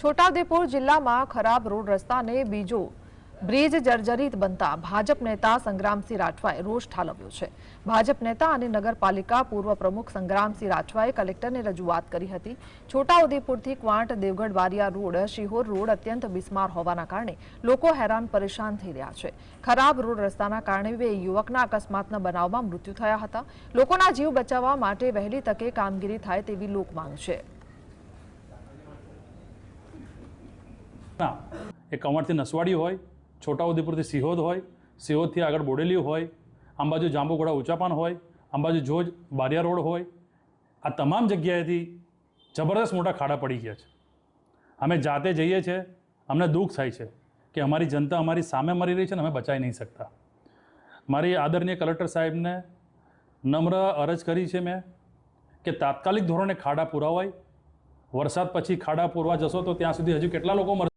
છોટાઉદેપુર જિલ્લામાં ખરાબ રોડ રસ્તાને બીજો બ્રિજ જર્જરિત બનતા ભાજપ નેતા સંગ્રામસિંહ રાઠવાએ રોષ ઠાલવ્યો છે. ભાજપ નેતા અને નગરપાલિકા પૂર્વ પ્રમુખ સંગ્રામસિંહ રાઠવાએ કલેક્ટરને રજૂઆત કરી હતી. છોટાઉદેપુરથી ક્વાંટ દેવગઢ વારિયા રોડ, શિહોર રોડ અત્યંત બિસ્માર હોવાના કારણે લોકો હેરાન પરેશાન થઈ રહ્યા છે. ખરાબ રોડ રસ્તાના કારણે બે યુવકના અકસ્માતના બનાવમાં મૃત્યુ થયા હતા. લોકોના જીવ બચાવવા માટે વહેલી તકે કામગીરી થાય તેવી લોકમાંગ છે. ના, એ કમળથી નસવાડી હોય, છોટાઉદેપુરથી સિહોદ હોય, સિહોદથી આગળ બોડેલી હોય, અંબાજુ જાંબુઘોડા ઉંચાપાન હોય, અંબાજુ જોજ બારિયા રોડ હોય, આ તમામ જગ્યાએથી જબરદસ્ત મોટા ખાડા પડી ગયા છે. અમે જાતે જઈએ છીએ, અમને દુઃખ થાય છે કે અમારી જનતા અમારી સામે મરી રહી છે ને અમે બચાવી નહીં શકતા. મારી આદરણીય કલેક્ટર સાહેબને નમ્ર અરજ કરી છે મેં કે તાત્કાલિક ધોરણે ખાડા પુરાવાય. વરસાદ પછી ખાડા પૂરવા જશો તો ત્યાં સુધી હજુ કેટલા લોકો